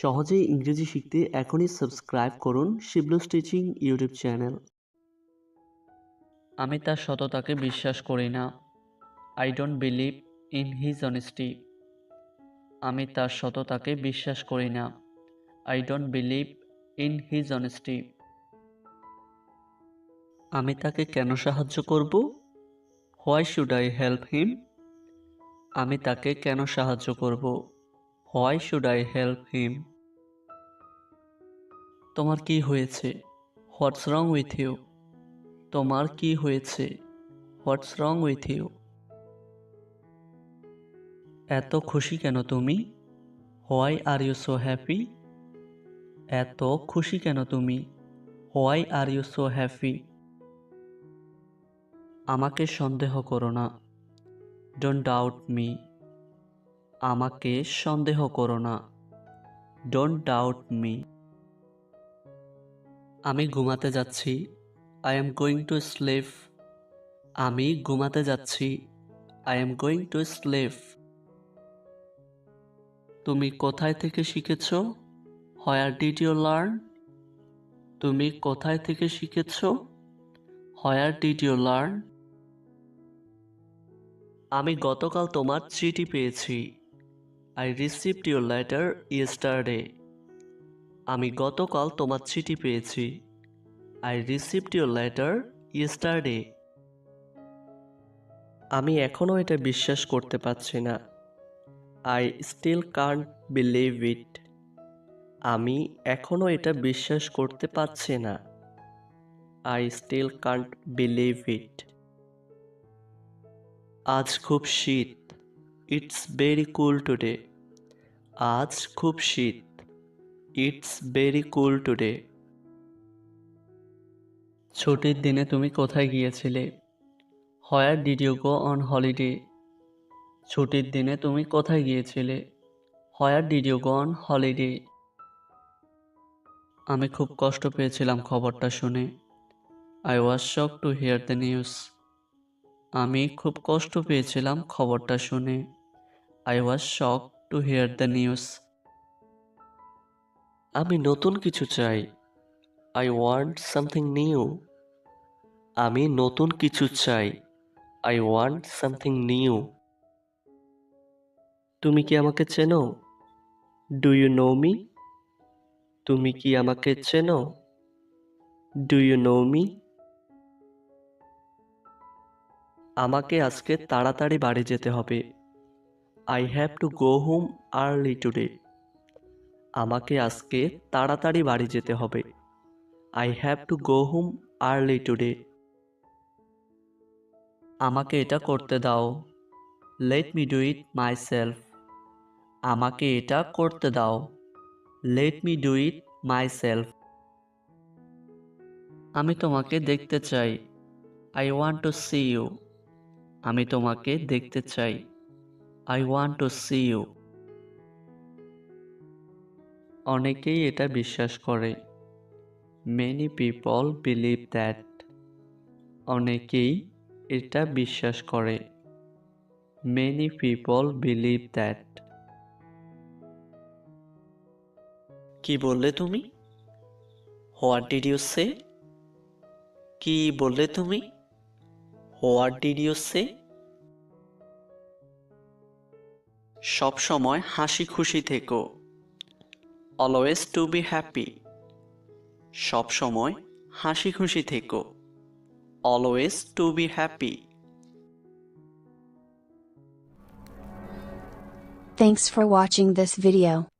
সহজেই ইংরেজি শিখতে এখনই সাবস্ক্রাইব করুন শিবলু স্টিচিং ইউটিউব চ্যানেল আমি তার সততাকে বিশ্বাস করি না। I don't believe in his honesty আমি তার সততাকে বিশ্বাস করি না। I don't believe in his honesty আমি তাকে কেন সাহায্য করব? Why should I help him আমি তাকে কেন সাহায্য করব? Why should I help him তোমার কি হয়েছে? হোয়াটস রং উইথ ইউ তোমার কি হয়েছে? হোয়াটস রং উইথ ইউ এত খুশি কেন তুমি? Why are you so happy এত খুশি কেন তুমি? Why are you so happy আমাকে সন্দেহ করো না। ডোন্ট ডাউট মি আমাকে সন্দেহ করো না। ডোন্ট ডাউট মি আমি ঘুমাতে যাচ্ছি। I am going to sleep আমি ঘুমাতে যাচ্ছি। I am going to sleep তুমি কোথায় থেকে শিখেছ? হোয়ার ডিড ইউ লার্ন তুমি কোথায় থেকে শিখেছ? হোয়ার ডিড ইউ লার্ন আমি গতকাল তোমার চিঠি পেয়েছি। I received your letter yesterday আমি গতকাল তোমার চিঠি পেয়েছি। I received your letter yesterday আমি এখনও এটা বিশ্বাস করতে পারছি না। I still can't believe it আমি এখনও এটা বিশ্বাস করতে পারছি না। I still can't believe it আজ খুব শীত। ইটস ভেরি কুল টুডে আজ খুব শীত। ইটস ভেরি কুল টুডে ছুটির দিনে তুমি কোথায় গিয়েছিলে? Where did you go on holiday ছুটির দিনে তুমি কোথায় গিয়েছিলে? Where did you go on holiday আমি খুব কষ্ট পেয়েছিলাম খবরটা শুনে। I was shock to hear the news আমি খুব কষ্ট পেয়েছিলাম খবরটা শুনে। I was shock to hear the news আমি নতুন কিছু চাই। আই ওয়ান্ট সামথিং নিউ আমি নতুন কিছু চাই। আই ওয়ান্ট সামথিং নিউ তুমি কি আমাকে চেনো? ডু ইউ নো মি তুমি কি আমাকে চেনো? ডু ইউ নো মি আমাকে আজকে তাড়াতাড়ি বাড়ি যেতে হবে। I have to go home early today আমাকে আজকে তাড়াতাড়ি বাড়ি যেতে হবে। I have to go home early today আমাকে এটা করতে দাও। Let me do it myself আমাকে এটা করতে দাও। Let me do it myself আমি তোমাকে দেখতে চাই। I want to see you আমি তোমাকে দেখতে চাই। I want to see you অনেকেই এটা বিশ্বাস করে। মেনি পিপল বিলিভ দ্যাট অনেকেই এটা বিশ্বাস করে। মেনি পিপল বিলিভ দ্যাট কি বললে তুমি? হোয়াট ডিড ইউ সে কি বললে তুমি? হোয়াট ডিড ইউ সে সব সময় হাসি খুশি থেকো। অলওয়েজ টু বি হ্যাপি সবসময় হাসি খুশি থেকো। Always to be happy Thanks for watching this video.